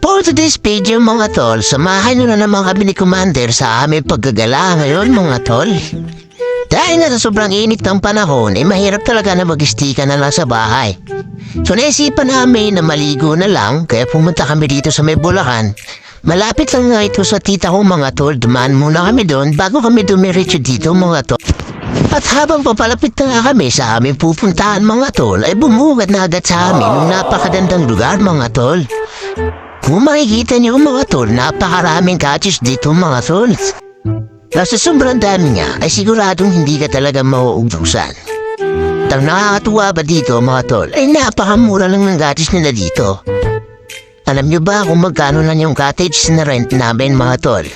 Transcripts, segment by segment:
For today's video mga tol, samahan nyo na naman kami ni Commander sa aming paggagala ngayon mga tol. Dahil nga sa sobrang init ng panahon, eh mahirap talaga na mag-istika na lang sa bahay. So naisipan namin na maligo na lang, kaya pumunta kami dito sa may Bulacan. Malapit lang nga ito sa tita ko mga tol, dumaan muna kami doon bago kami dumiretso dito mga tol. At habang papalapit na nga kami sa aming pupuntahan mga tol, ay bumugad na agad sa amin ng napakagandang lugar mga tol. Kung makikita niyo mga tol, napakaraming catches dito mga tol. Nasa sobrang dami niya ay siguradong hindi ka talaga mauubusan. Ang nakakatuwa ba dito mga tol ay napakamura lang ng cottage nila dito. Alam niyo ba kung magkano lang yung cottage na rent namin mga tol?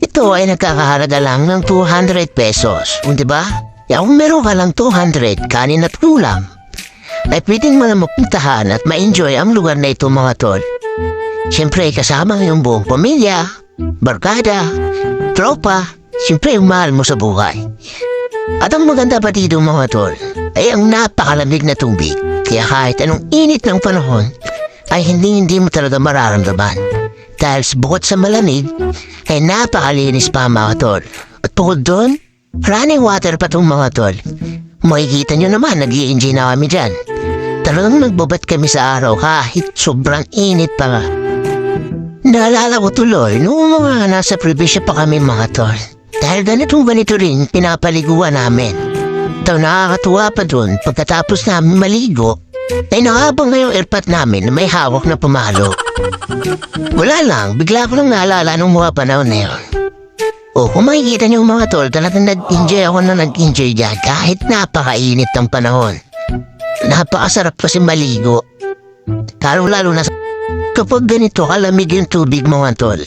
Ito ay nagkakahalaga lang ng 200 pesos. Kung di ba? Kaya kung meron ka lang 200, kanin at ulam, ay pwedeng mo na mapuntahan at ma-enjoy ang lugar na ito mga tol. Siyempre kasama yung buong pamilya, barkada, tropa, siyempre yung mahal mo sa buhay. At ang maganda pa dito mga tol, ay ang napakalamig na tubig. Kaya kahit anong init ng panahon, ay hindi hindi mo talaga mararamdaman. Dahil bukod sa malamig, ay napakalinis pa mga tol. At bukod doon, running water pa itong mga tol. Makikita nyo naman, nag enjoy na kami dyan. Talagang nagbabat kami sa araw kahit sobrang init pa nga. Naalala ko tuloy noong mga nasa probinsya pa kami mga tol. Dahil ganitong ganito rin pinapaliguan namin. Ito nakakatuwa pa dun pagkatapos namin maligo ay nakabang na yung airpot namin na may hawak na pumalo. Wala lang, bigla ko lang naalala nung mga panahon na yun. O kung makikita niyo mga tol, talagang nag-enjoy ako na nag-enjoy dyan kahit napakainit ng panahon. Napakasarap kasi maligo. Lalo-lalo na kapag ganito kalamig yung tubig mga tol.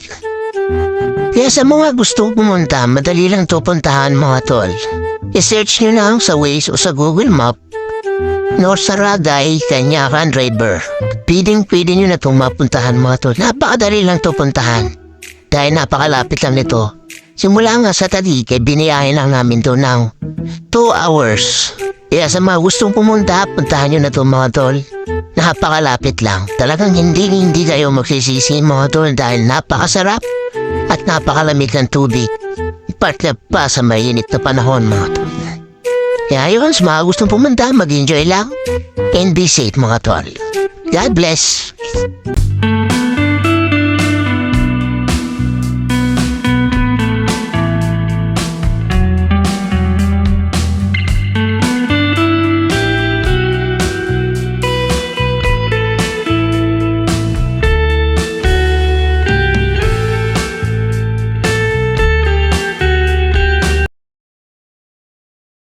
Kaya sa mga gustong pumunta, madali lang to puntahan mga tol. I-search nyo lang sa Waze o sa Google Map North Saragay, Kanyakan River. Piding-piding nyo na itong mapuntahan mga tol. Napakadali lang to puntahan. Dahil napakalapit lang nito. Simula nga sa Tadik, ay biniyahin lang namin to ng 2 hours. Kaya sa mga gustong pumunta, puntahan nyo na to mga tol. Napakalapit lang. Talagang hindi hindi kayo magsisisi mga tol dahil napakasarap at napakalamig ng tubig. Part na pa sa mainit na panahon mga tol. Kaya yun, sa mga gustong pumunta, mag-enjoy lang. And be safe mga tol. God bless.